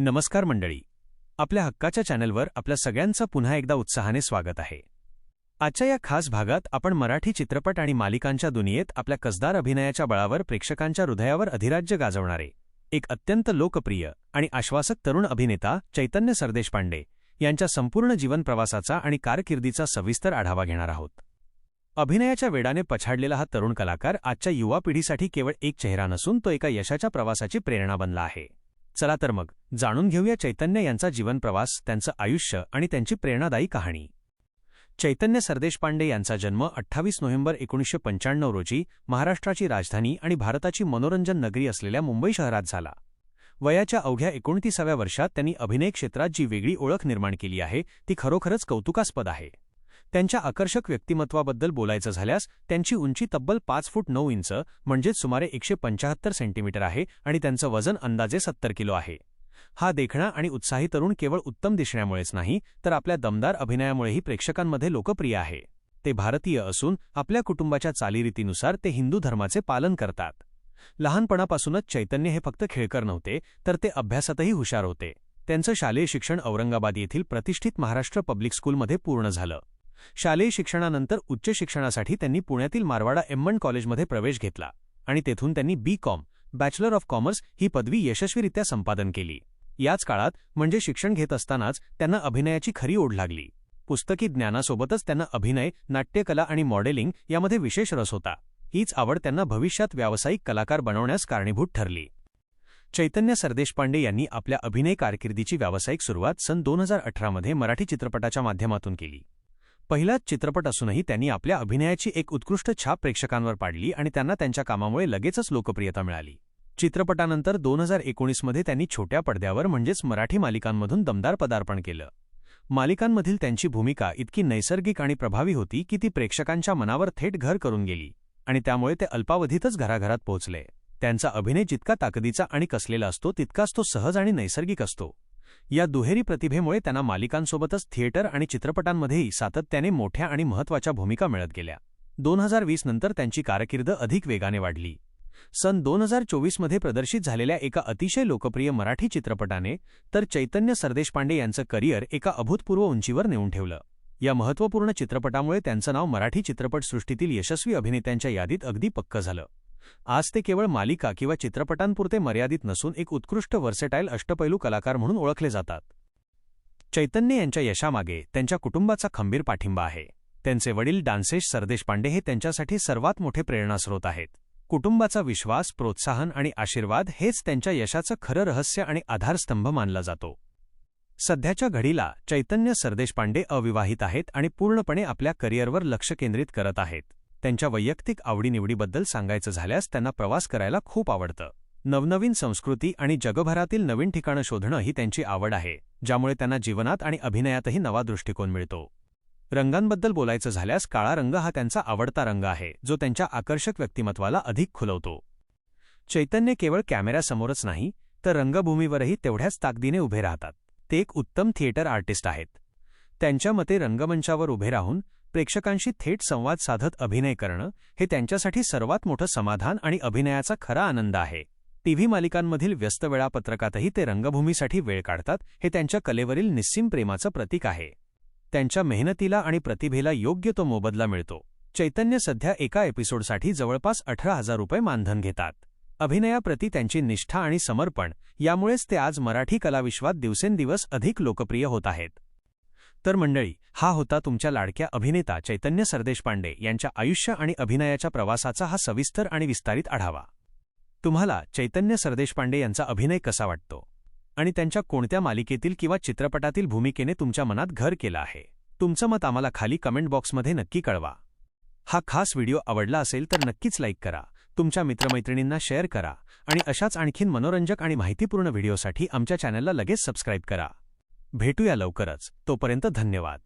नमस्कार मंडळी. आपल्या हक्काच्या चॅनलवर आपल्या सगळ्यांचं पुन्हा एकदा उत्साहाने स्वागत आहे. आजच्या या खास भागात आपण मराठी चित्रपट आणि मालिकांच्या दुनियेत आपल्या कसदार अभिनयाच्या बळावर प्रेक्षकांच्या हृदयावर अधिराज्य गाजवणारे एक अत्यंत लोकप्रिय आणि आश्वासक तरुण अभिनेता चैतन्य सरदेशपांडे यांच्या संपूर्ण जीवन प्रवासाचा आणि कारकिर्दीचा सविस्तर आढावा घेणार आहोत. अभिनयाच्या वेडाने पछाडलेला हा तरुण कलाकार आजच्या युवा पिढीसाठी केवळ एक चेहरा नसून तो एका यशाच्या प्रवासाची प्रेरणा बनला आहे. चला तर मग जाणून घेऊया चैतन्य यांचा जीवनप्रवास त्यांचं आयुष्य आणि त्यांची प्रेरणादायी कहाणी. चैतन्य सरदेशपांडे यांचा जन्म अठ्ठावीस नोव्हेंबर एकोणीसशे पंच्याण्णव रोजी महाराष्ट्राची राजधानी आणि भारताची मनोरंजन नगरी असलेल्या मुंबई शहरात झाला. वयाच्या अवघ्या एकोणतीसाव्या वर्षात त्यांनी अभिनय क्षेत्रात जी वेगळी ओळख निर्माण केली आहे ती खरोखरच कौतुकास्पद आहे. त्यांच्या आकर्षक व्यक्तिमत्वाबद्दल बोलायचं झाल्यास त्यांची उंची तब्बल पाच फूट नऊ इंच म्हणजेच सुमारे एकशे पंचाहत्तर सेंटीमीटर आहे आणि त्यांचं वजन अंदाजे सत्तर किलो आहे. हा देखणा आणि उत्साही तरुण केवळ उत्तम दिसण्यामुळेच नाही तर आपल्या दमदार अभिनयामुळेही प्रेक्षकांमध्ये लोकप्रिय आहे. ते भारतीय असून आपल्या कुटुंबाच्या चालीरीतीनुसार ते हिंदू धर्माचे पालन करतात. लहानपणापासूनच चैतन्य हे फक्त खेळकर नव्हते तर ते अभ्यासातही हुशार होते. त्यांचं शालेय शिक्षण औरंगाबाद येथील प्रतिष्ठित महाराष्ट्र पब्लिक स्कूलमध्ये पूर्ण झालं. शालेय शिक्षणानंतर उच्च शिक्षणासाठी त्यांनी पुण्यातील मारवाडा एम्मन कॉलेजमध्ये प्रवेश घेतला आणि तेथून त्यांनी B com bachelor of commerce ही पदवी यशस्वीरित्या संपादन केली. याच काळात म्हणजे शिक्षण घेत असतानाच त्यांना अभिनयाची खरी ओढ लागली. पुस्तकी ज्ञानासोबतच त्यांना अभिनय नाट्यकला आणि मॉडेलिंग यामध्ये विशेष रस होता. हीच आवड त्यांना भविष्यात व्यावसायिक कलाकार बनवण्यास कारणीभूत ठरली. चैतन्य सरदेशपांडे यांनी आपल्या अभिनय कारकिर्दीची व्यावसायिक सुरुवात सन दोन हजार अठरामध्ये मराठी चित्रपटाच्या माध्यमातून केली. पहिलाच चित्रपट असूनही त्यांनी आपल्या अभिनयाची एक उत्कृष्ट छाप प्रेक्षकांवर पाडली आणि त्यांना त्यांच्या कामामुळे लगेचच लोकप्रियता मिळाली. चित्रपटानंतर दोन हजार एकोणीसमध्ये त्यांनी छोट्या पडद्यावर म्हणजेच मराठी मालिकांमधून दमदार पदार्पण केलं. मालिकांमधील त्यांची भूमिका इतकी नैसर्गिक आणि प्रभावी होती की ती प्रेक्षकांच्या मनावर थेट घर करून गेली आणि त्यामुळे ते अल्पावधीतच घराघरात पोहोचले. त्यांचा अभिनय जितका ताकदीचा आणि कसलेला असतो तितकाच तो सहज आणि नैसर्गिक असतो. या दुहेरी प्रतिभेमुळे त्यांना मालिकांसोबतच थिएटर आणि चित्रपटांमध्येही सातत्याने मोठ्या आणि महत्त्वाच्या भूमिका मिळत गेल्या. दोन हजार वीस नंतर त्यांची कारकीर्द अधिक वेगाने वाढली. सन दोन हजार चोवीसमध्ये प्रदर्शित झालेल्या एका अतिशय लोकप्रिय मराठी चित्रपटाने तर चैतन्य सरदेशपांडे यांचं करिअर एका अभूतपूर्व उंचीवर नेऊन ठेवलं. या महत्त्वपूर्ण चित्रपटामुळे त्यांचं नाव मराठी चित्रपटसृष्टीतील यशस्वी अभिनेत्यांच्या यादीत अगदी पक्क झालं. आज ते केवळ मालिका किंवा चित्रपटांपुरते मर्यादित नसून एक उत्कृष्ट वर्सेटाईल अष्टपैलू कलाकार म्हणून ओळखले जातात. चैतन्य यांच्या यशामागे त्यांच्या कुटुंबाचा खंबीर पाठिंबा आहे. त्यांचे वडील डान्सेश सरदेशपांडे हे त्यांच्यासाठी सर्वात मोठे प्रेरणास्रोत आहेत. कुटुंबाचा विश्वास प्रोत्साहन आणि आशीर्वाद हेच त्यांच्या यशाचं खरं रहस्य आणि आधारस्तंभ मानला जातो. सध्याच्या घडीला चैतन्य सरदेशपांडे अविवाहित आहेत आणि पूर्णपणे आपल्या करिअरवर लक्ष केंद्रित करत आहेत. त्यांच्या वैयक्तिक आवडीनिवडीबद्दल सांगायचं झाल्यास त्यांना प्रवास करायला खूप आवडतं. नवनवीन संस्कृती आणि जगभरातील नवीन ठिकाणं शोधणं ही त्यांची आवड आहे ज्यामुळे त्यांना जीवनात आणि अभिनयातही नवा दृष्टिकोन मिळतो. रंगांबद्दल बोलायचं झाल्यास काळा रंग हा त्यांचा आवडता रंग आहे जो त्यांच्या आकर्षक व्यक्तिमत्वाला अधिक खुलवतो. चैतन्य केवळ कॅमेऱ्यासमोरच नाही तर रंगभूमीवरही तेवढ्याच ताकदीने उभे राहतात. ते एक उत्तम थिएटर आर्टिस्ट आहेत. त्यांच्या मते रंगमंचावर उभे राहून प्रेक्षकांशी थेट संवाद साधत अभिनय करणं हे त्यांच्यासाठी सर्वात मोठं समाधान आणि अभिनयाचा खरा आनंद आहे. टीव्ही मालिकांमधील व्यस्त वेळापत्रकातही ते रंगभूमीसाठी वेळ काढतात हे त्यांच्या कलेवरील निस्सीम प्रेमाचं प्रतीक आहे. त्यांच्या मेहनतीला आणि प्रतिभेला योग्य तो मोबदला मिळतो. चैतन्य सध्या एका एपिसोडसाठी जवळपास अठरा हजार रुपये मानधन घेतात. अभिनयाप्रती त्यांची निष्ठा आणि समर्पण यामुळेच ते आज मराठी कलाविश्वात दिवसेंदिवस अधिक लोकप्रिय होत आहेत. तर मंडळी हा होता तुमच्या लाडक्या अभिनेता चैतन्य सरदेशपांडे यांच्या आयुष्य आणि अभिनयाच्या प्रवासाचा हा सविस्तर आणि विस्तारित आढावा. तुम्हाला चैतन्य सरदेशपांडे यांचा अभिनय कसा वाटतो? आणि त्यांच्या कोणत्या मालिकेतील किंवा चित्रपटातील भूमिकेने तुमच्या मनात घर केलं आहे? तुमचं मत आम्हाला खाली कमेंट बॉक्समध्ये नक्की कळवा. हा खास व्हिडिओ आवडला असेल तर नक्कीच लाईक करा तुमच्या मित्रमैत्रिणींना शेअर करा आणि अशाच आणखीन मनोरंजक आणि माहितीपूर्ण व्हिडिओसाठी आमच्या चॅनलला लगेच सबस्क्राईब करा. भेटूया लवकरच. तोपर्यंत धन्यवाद.